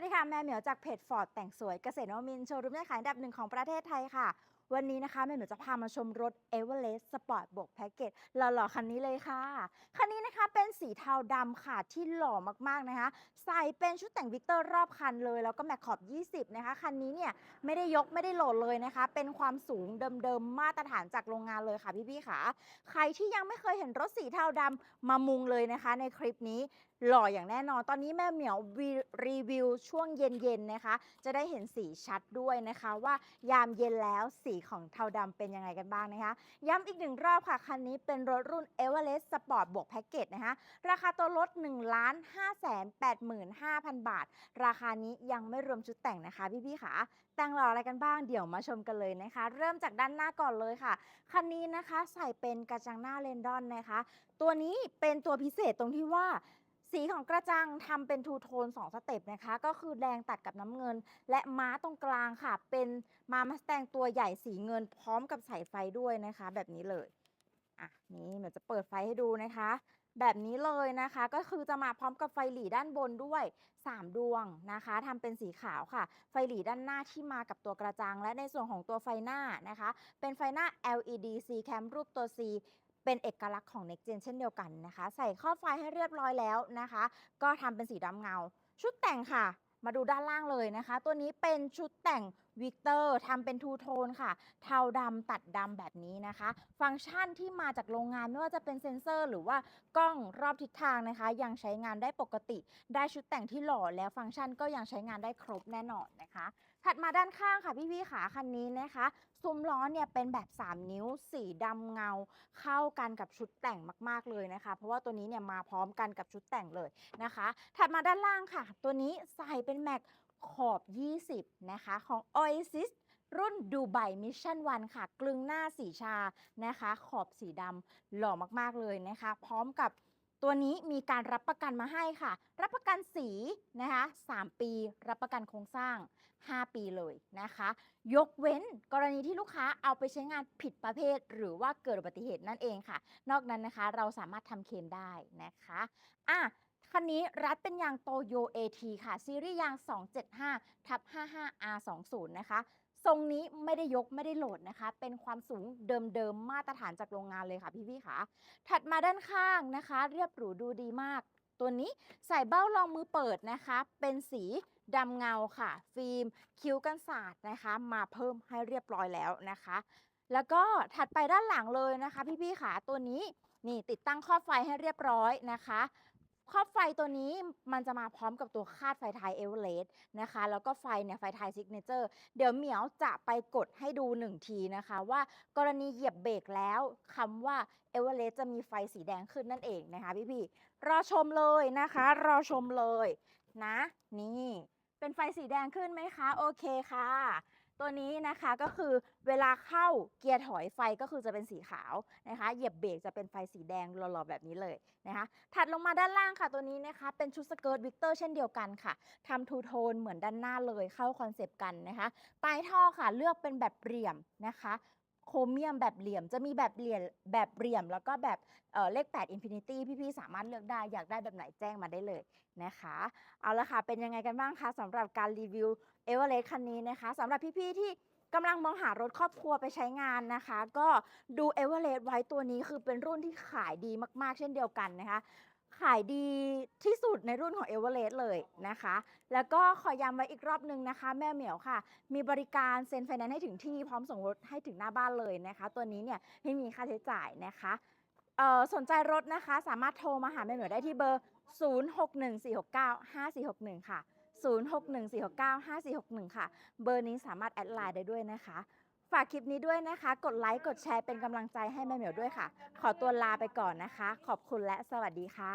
วัสดีค่ะ แม่เหมียวจากเพจฟอร์ดแต่งสวยเกษตรนวมินโชว์รูมยอดขายอันดับหนึ่งของประเทศไทยค่ะ วันนี้นะคะแม่เหมียวจะพามาชมรถ e v e r e s t Sport บวกแพ็กเกจหล่อๆคันนี้เลยค่ะ คันนี้นะคะเป็นสีเทาดำค่ะที่หล่อมากๆนะคะ ใส่เป็นชุดแต่งวิกเตอร์รอบคันเลย แล้วก็แม็กขอบ 20 นะคะ คันนี้เนี่ยไม่ได้ยกไม่ได้โหลดเลยนะคะ เป็นความสูงเดิมๆ มาตรฐานจากโรงงานเลยค่ะพี่ๆค่ะ ใครที่ยังไม่เคยเห็นรถสีเทาดำมามุงเลยนะคะ ในคลิปนี้หล่ออย่างแน่นอน ตอนนี้แม่เหมียวรีวิวช่วงเย็นๆนะคะ จะได้เห็นสีชัดด้วยนะคะว่ายามเย็นแล้วสีของเทาดำเป็นยังไงกันบ้างนะคะ ย้ำอีกหนึ่งรอบค่ะ คันนี้เป็นรถรุ่น e v e r e s t Sport บวกแพ็กเกจนะคะ ราคาตัวรถ 1 5 8 5 0 0 0 บาท ราคานี้ยังไม่รวมชุดแต่งนะคะพี่ๆค่ะ แต่งหล่ออะไรกันบ้างเดี๋ยวมาชมกันเลยนะคะ เริ่มจากด้านหน้าก่อนเลยค่ะ คันนี้นะคะใส่เป็นกระจังหน้าเลนดอนนะคะ ตัวนี้เป็นตัวพิเศษตรงที่ว่า สีของกระจังทำเป็นทูโทน2สเต็ปนะคะ ก็คือแดงตัดกับน้ำเงิน และม้าตรงกลางค่ะ เป็นม้ามัสแตงตัวใหญ่สีเงินพร้อมกับสายไฟด้วยนะคะ แบบนี้เลยอะนี่เดี๋ยวจะเปิดไฟให้ดูนะคะ แบบนี้เลยนะคะ ก็คือจะมาพร้อมกับไฟหลีด้านบนด้วย 3 ดวงนะคะทำเป็นสีขาวค่ะ ไฟหลีด้านหน้าที่มากับตัวกระจัง และในส่วนของตัวไฟหน้านะคะ เป็นไฟหน้า LED C cam รูปตัว C เป็นเอกลักษณ์ของ Next Gen เช่นเดียวกันนะคะ ใส่ข้อไฟให้เรียบร้อยแล้วนะคะ ก็ทำเป็นสีดำเงา ชุดแต่งค่ะ มาดูด้านล่างเลยนะคะ ตัวนี้เป็นชุดแต่ง วิกเตอร์ทำเป็นทูโทนค่ะ เทาดำตัดดำแบบนี้นะคะ ฟังก์ชันที่มาจากโรงงานไม่ว่าจะเป็นเซ็นเซอร์ หรือว่ากล้องรอบทิศทางนะคะ ยังใช้งานได้ปกติ ได้ชุดแต่งที่หล่อแล้วฟังก์ชันก็ยังใช้งานได้ครบแน่นอนนะคะ ถัดมาด้านข้างค่ะพี่ๆขาคันนี้นะคะซุ้มล้อเนี่ยเป็นแบบ 3 นิ้วสีดำเงา เข้ากันกับชุดแต่งมาก ๆเลยนะคะ เพราะว่าตัวนี้เนี่ยมาพร้อมกันกับชุดแต่งเลยนะคะ ถัดมาด้านล่างค่ะ ตัวนี้ใส่เป็นแม็ก ขอบ 20 นะคะ ของ Oasis รุ่นดูไบมิชชั่นวันค่ะ กลึงหน้าสีชานะคะ ขอบสีดำหล่อมาก ๆ เลยนะคะ พร้อมกับตัวนี้มีการรับประกันมาให้ค่ะ รับประกันสีนะคะ3ปี รับประกันโครงสร้าง 5 ปีเลยนะคะ ยกเว้นกรณีที่ลูกค้าเอาไปใช้งานผิดประเภท หรือว่าเกิดอุบัติเหตุนั่นเองค่ะ นอกนั้นนะคะเราสามารถทำเคลมได้นะคะอะ คันนี้รัดเป็นยางโตโย AT ค่ะ ซีรีส์ยาง 275ทับ 55R20 นะคะ ทรงนี้ไม่ได้ยกไม่ได้โหลดนะคะ เป็นความสูงเดิมๆ มาตรฐานจากโรงงานเลยค่ะพี่ๆค่ะ ถัดมาด้านข้างนะคะ เรียบหรูดูดีมาก ตัวนี้ใส่เบ้ารองมือเปิดนะคะ เป็นสีดำเงาค่ะ ฟิล์มคิ้วกันศาสตร์นะคะ มาเพิ่มให้เรียบร้อยแล้วนะคะ แล้วก็ถัดไปด้านหลังเลยนะคะ พี่ๆค่ะตัวนี้นี่ติดตั้งครอบไฟให้เรียบร้อยนะคะ ครอบไฟตัวนี้มันจะมาพร้อมกับตัวคาดไฟท้ายเอเวอเรสต์นะคะ แล้วก็ไฟเนี่ยไฟท้ายซิกเนเจอร์เดี๋ยวเหมียวจะไปกดให้ดูหนึ่งทีนะคะ ว่ากรณีเหยียบเบรกแล้วคำว่าเอเวอเรสต์จะมีไฟสีแดงขึ้นนั่นเองนะคะพี่ๆรอชมเลยนะคะ รอชมเลยนะ นี่ เป็นไฟสีแดงขึ้นไหมคะ โอเคค่ะ ตัวนี้นะคะก็คือเวลาเข้าเกียร์ถอยไฟก็คือจะเป็นสีขาวนะคะ เหยียบเบรกจะเป็นไฟสีแดงหล่อๆแบบนี้เลยนะคะ ถัดลงมาด้านล่างค่ะตัวนี้นะคะ เป็นชุดสเกิร์ตวิกเตอร์เช่นเดียวกันค่ะทำทูโทนเหมือนด้านหน้าเลยเข้าคอนเซปต์กันนะคะปลายท่อค่ะเลือกเป็นแบบเรียมนะคะ โครเมียมแบบเหลี่ยมจะมีแบบเหลี่ยมแบบเหลี่ยม แล้วก็แบบเเลข8 Infinity พี่ๆสามารถเลือกได้อยากได้แบบไหนแจ้งมาได้เลยนะคะ เอาละค่ะเป็นยังไงกันบ้างคะสำหรับการรีวิวเอเวอเรสต์คันนี้นะคะสำหรับพี่ๆที่กำลังมองหารถครอบครัวไปใช้งานนะคะ ก็ดูเอเวอเรสต์ไว้ตัวนี้คือเป็นรุ่นที่ขายดีมากๆ เช่นเดียวกันนะคะ ขายดีที่สุดในรุ่นของเอเวอเรสต์เลยนะคะ แล้วก็ขอย้ำไว้อีกรอบนึงนะคะ แม่เหมียวค่ะ มีบริการเซ็นไฟแนนซ์ให้ถึงที่พร้อมส่งรถให้ถึงหน้าบ้านเลยนะคะ ตัวนี้เนี่ยไม่มีค่าใช้จ่ายนะคะสนใจรถนะคะ สามารถโทรมาหาแม่เหมียวได้ที่เบอร์ 0614695461 ค่ะ 0614695461 ค่ะ เบอร์นี้สามารถแอดไลน์ได้ด้วยนะคะ ฝากคลิปนี้ด้วยนะคะ กดไลค์ กดแชร์เป็นกำลังใจให้แม่เหมียวด้วยค่ะ ขอตัวลาไปก่อนนะคะ ขอบคุณและสวัสดีค่ะ